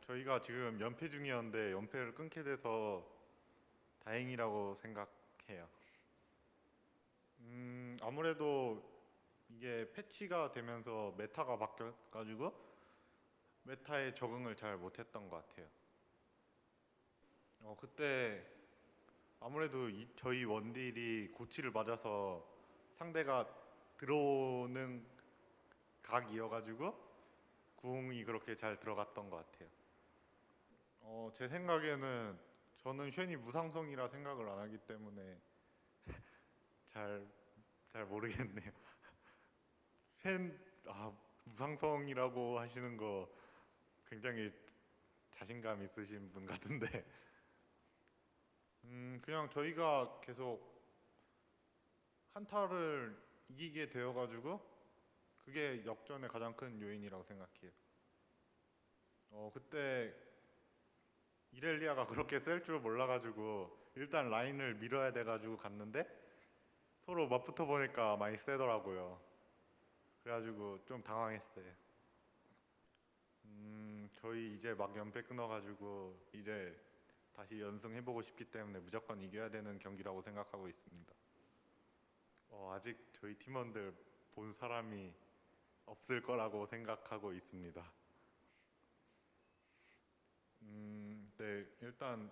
저희가 지금 연패 중이었는데 연패를 끊게 돼서 다행이라고 생각해요. 음, 아무래도 이게 패치가 되면서 메타가 바뀌어가지고 메타에 적응을 잘 못했던 것 같아요. 어, 그때 아무래도 이, 저희 원딜이 고치를 맞아서 상대가 들어오는 각이어가지고 궁이 그렇게 잘 들어갔던 것 같아요. 어, 제 생각에는 저는 쉔이 무상성이라 생각을 안 하기 때문에 잘, 잘 모르겠네요. 쉔, 아, 무상성이라고 하시는 거 굉장히 자신감 있으신 분 같은데. 음, 그냥 저희가 계속 한타를 이기게 되어가지고 그게 역전의 가장 큰 요인이라고 생각해요. 어 그때 이렐리아가 그렇게 셀 줄 몰라가지고 일단 라인을 밀어야 돼가지고 갔는데 서로 맞붙어 보니까 많이 세더라고요. 그래가지고 좀 당황했어요. 음 저희 이제 막 연패 끊어가지고 이제 다시 연승해보고 싶기 때문에 무조건 이겨야 되는 경기라고 생각하고 있습니다. 어, 아직 저희 팀원들 본 사람이 없을 거라고 생각하고 있습니다. 음, 네, 일단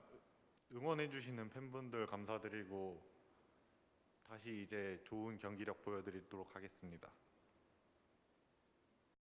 응원해 주시는 팬분들 감사드리고 다시 이제 좋은 경기력 보여드리도록 하겠습니다.